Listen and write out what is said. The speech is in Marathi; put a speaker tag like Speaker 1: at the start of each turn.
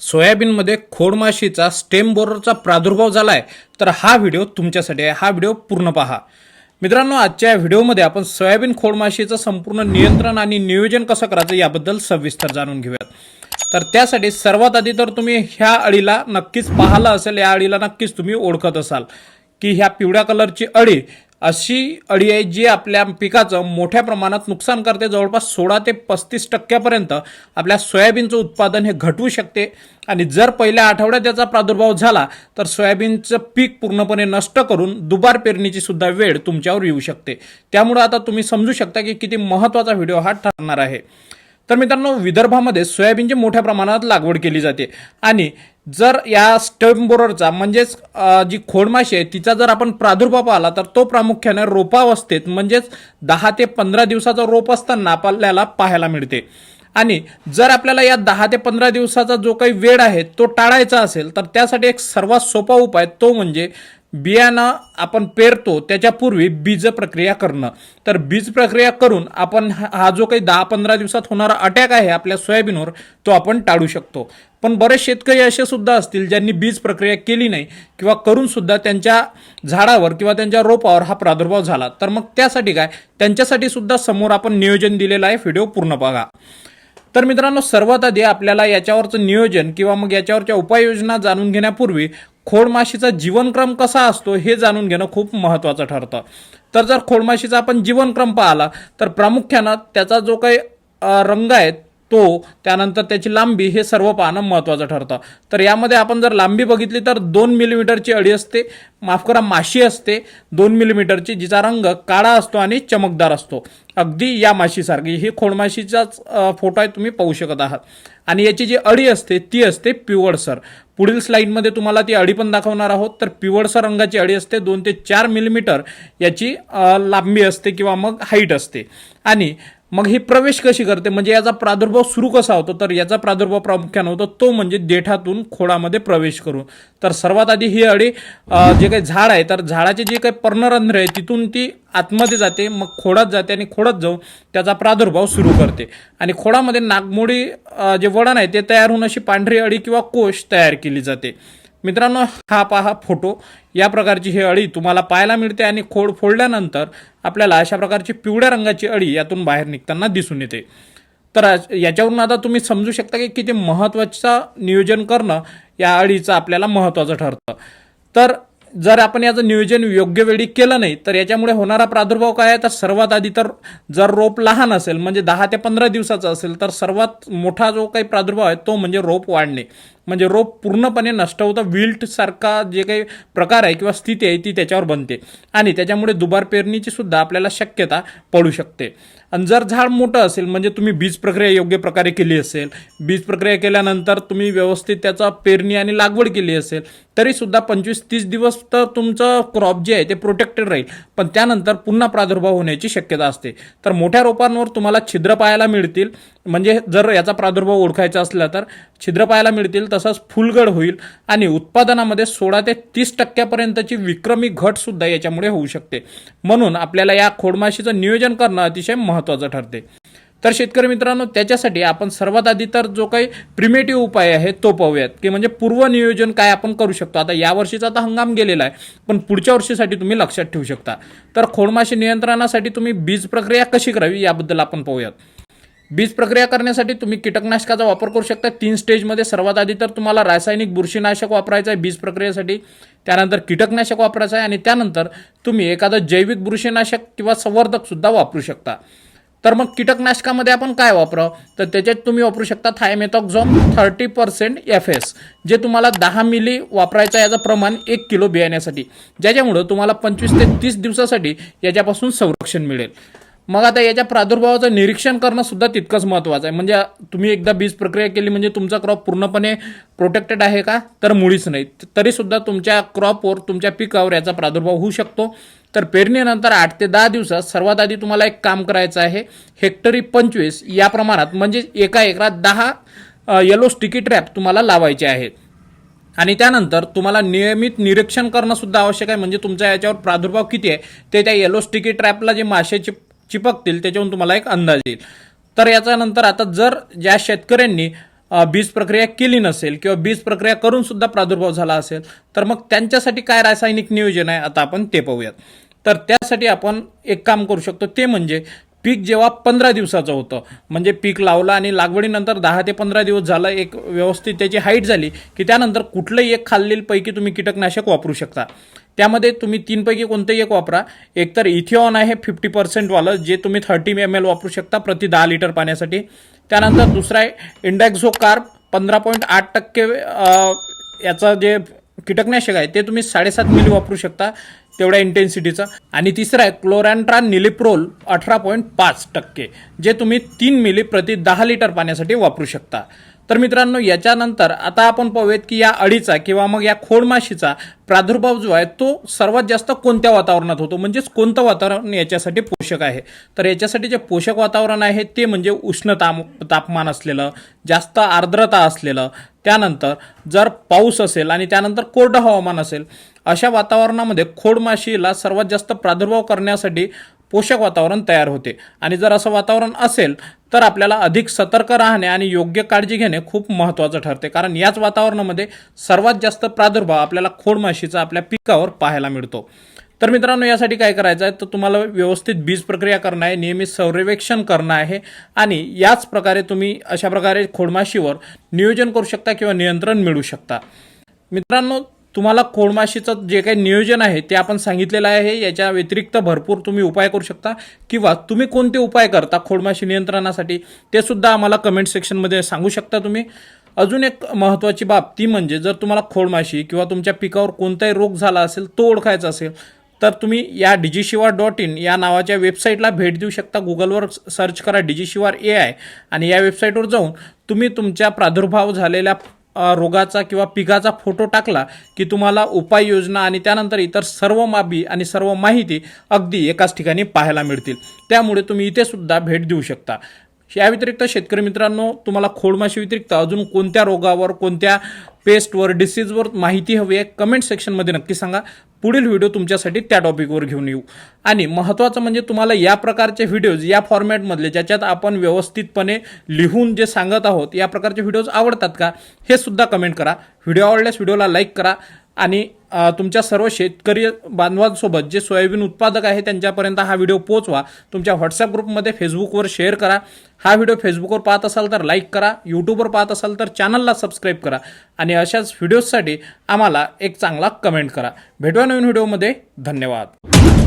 Speaker 1: सोयाबीनमध्ये खोडमाशीचा स्टेम बोररचा प्रादुर्भाव झाला आहे तर हा व्हिडिओ तुमच्यासाठी आहे. हा व्हिडिओ पूर्ण पहा. मित्रांनो आजच्या या व्हिडिओमध्ये आपण सोयाबीन खोडमाशीचं संपूर्ण नियंत्रण आणि नियोजन कसं करायचं याबद्दल सविस्तर जाणून घेऊयात. तर त्यासाठी सर्वात आधी तर तुम्ही ह्या अळीला नक्कीच पाहिलं असेल या अळीला नक्कीच तुम्ही ओळखत असाल की ह्या पिवळ्या कलरची अळी अशी अळी आहे जी आपल्या पिकाचं मोठ्या प्रमाणात नुकसान करते. जवळपास सोळा ते पस्तीस टक्क्यापर्यंत आपल्या सोयाबीनचं उत्पादन हे घटवू शकते. आणि जर पहिल्या आठवड्यात त्याचा प्रादुर्भाव झाला तर सोयाबीनचं पीक पूर्णपणे नष्ट करून दुबार पेरणीची सुद्धा वेळ तुमच्यावर येऊ शकते. त्यामुळे आता तुम्ही समजू शकता की किती महत्त्वाचा व्हिडिओ हा ठरणार आहे. तर मित्रांनो विदर्भामध्ये सोयाबीनची मोठ्या प्रमाणात लागवड केली जाते. आणि जर या स्टेम बोररचा म्हणजेच जी खोडमाशी आहे तिचा जर आपण प्रादुर्भाव पाहिला तर तो प्रामुख्याने रोपावस्थेत म्हणजेच दहा ते पंधरा दिवसाचा रोप असताना आपल्याला पाहायला मिळते. आणि जर आपल्याला या दहा ते पंधरा दिवसाचा जो काही वेळ आहे तो टाळायचा असेल तर त्यासाठी एक सर्वात सोपा उपाय तो म्हणजे बियाणं आपण पेरतो त्याच्यापूर्वी बीज प्रक्रिया करणं. तर बीज प्रक्रिया करून आपण हा जो काही दहा पंधरा दिवसात होणारा अटॅक आहे आपल्या सोयाबीनवर तो आपण टाळू शकतो. पण बरेच शेतकरी असे सुद्धा असतील ज्यांनी बीज प्रक्रिया केली नाही किंवा करून सुद्धा त्यांच्या झाडावर किंवा त्यांच्या रोपावर हा प्रादुर्भाव झाला. तर मग त्यासाठी काय? त्यांच्यासाठी सुद्धा समोर आपण नियोजन दिलेलं आहे. व्हिडिओ पूर्ण बघा. तर मित्रांनो सर्वात आधी आपल्याला याच्यावरचं नियोजन किंवा मग याच्यावरच्या उपाययोजना जाणून घेण्यापूर्वी खोडमाशीचा जीवनक्रम कसा असतो हे जाणून घेणं खूप महत्त्वाचं ठरतं. तर जर खोडमाशीचा आपण जीवनक्रम पाहिला तर प्रामुख्यानं त्याचा जो काही रंग आहे तो त्यानंतर त्याची लांबी हे सर्व पाहणं महत्त्वाचं ठरतं. तर यामध्ये आपण जर लांबी बघितली तर दोन मिलीमीटरची अडी असते माफ करा माशी असते. दोन मिलीमीटरची जिचा रंग काळा असतो आणि चमकदार असतो. अगदी या माशीसारखी. ही खोडमाशीचाच फोटो आहे तुम्ही पाहू शकत आहात. आणि याची जी अडी असते ती असते पिवळसर पुढील स्लाईडमध्ये तुम्हाला ती अडी पण दाखवणार आहोत. तर पिवळसर रंगाची अडी असते दोन ते चार मिलीमीटर याची लांबी असते किंवा मग हाईट असते. आणि मग ही प्रवेश कशी करते? म्हणजे याचा प्रादुर्भाव सुरू कसा होतो? तर याचा प्रादुर्भाव प्रामुख्यानं होतो तो म्हणजे देठातून खोडामध्ये प्रवेश करून. तर सर्वात आधी ही अळी जे काही झाड आहे तर झाडाचे जे काही पर्णरंध्र आहे तिथून ती आतमध्ये जाते मग खोडात जाते आणि खोडात जाऊन त्याचा प्रादुर्भाव सुरू करते. आणि खोडामध्ये नागमोडी जे वळण आहे ते तयार होऊन अशी पांढरी अळी किंवा कोश तयार केली जाते. मित्रांनो हा पहा फोटो. या प्रकारची ही अळी तुम्हाला पाहायला मिळते आणि खोड फोडल्यानंतर आपल्याला अशा प्रकारची पिवळ्या रंगाची अळी यातून बाहेर निघताना दिसून येते. तर याच्यावरून आता तुम्ही समजू शकता की किती महत्त्वाचं नियोजन करणं या अळीचं आपल्याला महत्त्वाचं ठरतं. तर जर आपण याचं नियोजन योग्य वेळी केलं नाही तर याच्यामुळे होणारा प्रादुर्भाव काय आहे? तर सर्वात आधी तर जर रोप लहान असेल म्हणजे दहा ते पंधरा दिवसाचं असेल तर सर्वात मोठा जो काही प्रादुर्भाव आहे तो म्हणजे रोप वाढणे. म्हणजे रोप पूर्णपणे नष्ट होतं. विल्टसारखा जे काही प्रकार आहे किंवा स्थिती आहे ती त्याच्यावर बनते. आणि त्याच्यामुळे दुबार पेरणीची सुद्धा आपल्याला शक्यता पडू शकते. आणि जर झाड मोठं असेल म्हणजे तुम्ही बीज प्रक्रिया योग्य प्रकारे केली असेल बीज प्रक्रिया केल्यानंतर तुम्ही व्यवस्थित त्याचा पेरणी आणि लागवड केली असेल तरीसुद्धा पंचवीस तीस दिवस तर तुमचं क्रॉप जे आहे ते प्रोटेक्टेड राहील. पण त्यानंतर पुन्हा प्रादुर्भाव होण्याची शक्यता असते. तर मोठ्या रोपांवर तुम्हाला छिद्र पाहायला मिळतील. म्हणजे जर याचा प्रादुर्भाव ओळखायचा असला तर छिद्र पाहायला मिळतील तर तसंच फुलगड होईल आणि उत्पादनामध्ये सोळा ते तीस टक्क्यापर्यंतची विक्रमी घट सुद्धा याच्यामुळे होऊ शकते. म्हणून आपल्याला या खोडमाशीचं नियोजन करणं अतिशय महत्त्वाचं ठरते. तर शेतकरी मित्रांनो त्याच्यासाठी आपण सर्वात आधी तर जो काही प्रिमेटिव्ह उपाय आहे तो पाहूयात की म्हणजे पूर्व नियोजन काय आपण करू शकतो. आता या वर्षीचा आता हंगाम गेलेला आहे पण पुढच्या वर्षीसाठी तुम्ही लक्षात ठेवू शकता. तर खोडमाशी नियंत्रणासाठी तुम्ही बीज प्रक्रिया कशी करावी याबद्दल आपण पाहूयात. बीज प्रक्रिया करण्यासाठी तुम्ही कीटकनाशकाचा वापर करू शकता. तीन स्टेजमध्ये सर्वात आधी तर तुम्हाला रासायनिक बुरशीनाशक वापरायचं आहे बीज प्रक्रियेसाठी. त्यानंतर कीटकनाशक वापरायचं आहे आणि त्यानंतर तुम्ही एखादं जैविक बुरशीनाशक किंवा संवर्धकसुद्धा वापरू शकता. तर मग कीटकनाशकामध्ये आपण काय वापरावं? तर त्याच्यात तुम्ही वापरू शकता thiamethoxam thirty percent F S जे तुम्हाला दहा मिली वापरायचं आहे याचं प्रमाण एक किलो बियाण्यासाठी. ज्याच्यामुळं तुम्हाला पंचवीस ते तीस दिवसासाठी याच्यापासून संरक्षण मिळेल. मग आता याच्या प्रादुर्भावाचं निरीक्षण करणं सुद्धा तितकंच महत्त्वाचं आहे. म्हणजे तुम्ही एकदा बीज प्रक्रिया केली म्हणजे तुमचा क्रॉप पूर्णपणे प्रोटेक्टेड आहे का? तर मुळीच नाही. तरीसुद्धा तुमच्या क्रॉपवर तुमच्या पिकावर याचा प्रादुर्भाव होऊ शकतो. तर पेरणीनंतर आठ ते दहा दिवसात सर्वात आधी तुम्हाला एक काम करायचं आहे. हेक्टरी पंचवीस या प्रमाणात म्हणजे एका एकरात दहा येलो स्टिकी ट्रॅप तुम्हाला लावायचे आहेत. आणि त्यानंतर तुम्हाला नियमित निरीक्षण करणं सुद्धा आवश्यक आहे. म्हणजे तुमच्या याच्यावर प्रादुर्भाव किती आहे? ते त्या येलो स्टिकी ट्रॅपला जे मासे चिपकतील त्याच्यावरून तुम्हाला एक अंदाज येईल. तर याच्यानंतर आता जर ज्या शेतकऱ्यांनी बीज प्रक्रिया केली नसेल किंवा बीज प्रक्रिया करून सुद्धा प्रादुर्भाव झाला असेल तर मग त्यांच्यासाठी काय रासायनिक नियोजन आहे आता आपण ते पाहूयात. तर त्यासाठी आपण एक काम करू शकतो ते म्हणजे पीक जेव्हा पंधरा दिवसाचं होतं म्हणजे पीक लावलं आणि लागवडीनंतर दहा ते पंधरा दिवस झालं एक व्यवस्थित त्याची हाईट झाली की त्यानंतर कुठलंही एक खाल्लेलपैकी तुम्ही कीटकनाशक वापरू शकता. त्यामध्ये तुम्ही तीनपैकी कोणतंही एक वापरा. एकतर इथिऑन आहे फिफ्टी पर्सेंटवालं जे तुम्ही थर्टी एम एल वापरू शकता प्रति दहा लिटर पाण्यासाठी. त्यानंतर दुसरा आहे इंडॅक्झो कार्प पंधरा पॉईंट आठ टक्के याचं जे कीटकनाशक आहे ते तुम्ही साडेसात मिली वापरू शकता तेवढ्या इंटेन्सिटीचं आणि तिसरं आहे क्लोरॅन्ट्रान निलिप्रोल अठरा पॉईंट पाच टक्के जे तुम्ही तीन मिली प्रति दहा लिटर पाण्यासाठी वापरू शकता. तर मित्रांनो याच्यानंतर आता आपण पाहूयात की या अळीचा किंवा मग या खोडमाशीचा प्रादुर्भाव जो आहे तो सर्वात जास्त कोणत्या वातावरणात होतो? म्हणजेच कोणतं वातावरण याच्यासाठी पोषक आहे? तर याच्यासाठी जे पोषक वातावरण आहे ते म्हणजे उष्ण ताम तापमान असलेलं जास्त आर्द्रता असलेलं त्यानंतर जर पाऊस असेल आणि त्यानंतर कोरडं हवामान असेल अशा वातावरणामध्ये खोडमाशीला सर्वात जास्त प्रादुर्भाव करण्यासाठी पोषक वातावरण तयार होते. आणि जर असं वातावरण असेल तर आपल्याला अधिक सतर्क राहणे आणि योग्य काळजी घेणे खूप महत्त्वाचं ठरते. कारण याच वातावरणामध्ये सर्वात जास्त प्रादुर्भाव आपल्याला खोडमाशीचा आपल्या पिकावर पाहायला मिळतो. तर मित्रांनो यासाठी काय करायचं आहे? तर तुम्हाला व्यवस्थित बीज प्रक्रिया करणं आहे नियमित सर्वेक्षण करणं आहे आणि याच प्रकारे तुम्ही अशा प्रकारे खोडमाशीवर नियोजन करू शकता किंवा नियंत्रण मिळू शकता. मित्रांनो तुम्हाला खोडमाशीचं जे काही नियोजन आहे ते आपण सांगितलेलं आहे याच्या व्यतिरिक्त भरपूर तुम्ही उपाय करू शकता. किंवा तुम्ही कोणते उपाय करता खोडमाशी नियंत्रणासाठी ते सुद्धा आम्हाला कमेंट सेक्शनमध्ये सांगू शकता तुम्ही. अजून एक महत्त्वाची बाब ती म्हणजे जर तुम्हाला खोडमाशी किंवा तुमच्या पिकावर कोणताही रोग झाला असेल तो ओळखायचा असेल तर तुम्ही या डिजिशिवार डॉट इन या नावाच्या वेबसाईटला भेट देऊ शकता. गुगलवर सर्च करा डिजिशिवार ए आय आणि या वेबसाईटवर जाऊन तुम्ही तुमच्या प्रादुर्भाव झालेल्या रोगाचा किंवा पिकाचा फोटो टाकला की तुम्हाला उपाययोजना आणि त्यानंतर इतर सर्व माबी आणि सर्व माहिती अगदी एकाच ठिकाणी पाहायला मिळतील. त्यामुळे तुम्ही इथे सुद्धा भेट देऊ शकता. या व्यतिरिक्त शेतकरी मित्रांनो तुम्हाला खोडमाशी व्यतिरिक्त अजून कोणत्या रोगावर कोणत्या पेस्टवर डिसीजवर माहिती हवी आहे कमेंट सेक्शनमध्ये नक्की सांगा. पुढील व्हिडिओ तुमच्यासाठी त्या टॉपिकवर घेऊन येऊ. आणि महत्त्वाचं म्हणजे तुम्हाला या प्रकारचे व्हिडिओज या फॉर्मॅटमधले ज्याच्यात आपण व्यवस्थितपणे लिहून जे सांगत आहोत या प्रकारचे व्हिडिओज आवडतात का हे सुद्धा कमेंट करा. व्हिडिओ आवडल्यास व्हिडिओला लाईक करा. आणि तुमच्या सर्व शेतकरी बांधवांसोबत जे सोयाबीन उत्पादक आहे त्यांच्यापर्यंत हा व्हिडिओ पोचवा तुमच्या व्हॉट्सअप ग्रुपमध्ये फेसबुकवर शेअर करा. हा व्हिडिओ फेसबुकवर पाहत असाल तर लाईक करा. यूट्यूबवर पाहत असाल तर चॅनलला सबस्क्राईब करा. आणि अशाच व्हिडिओजसाठी आम्हाला एक चांगला कमेंट करा. भेटूया नवीन व्हिडिओमध्ये. धन्यवाद.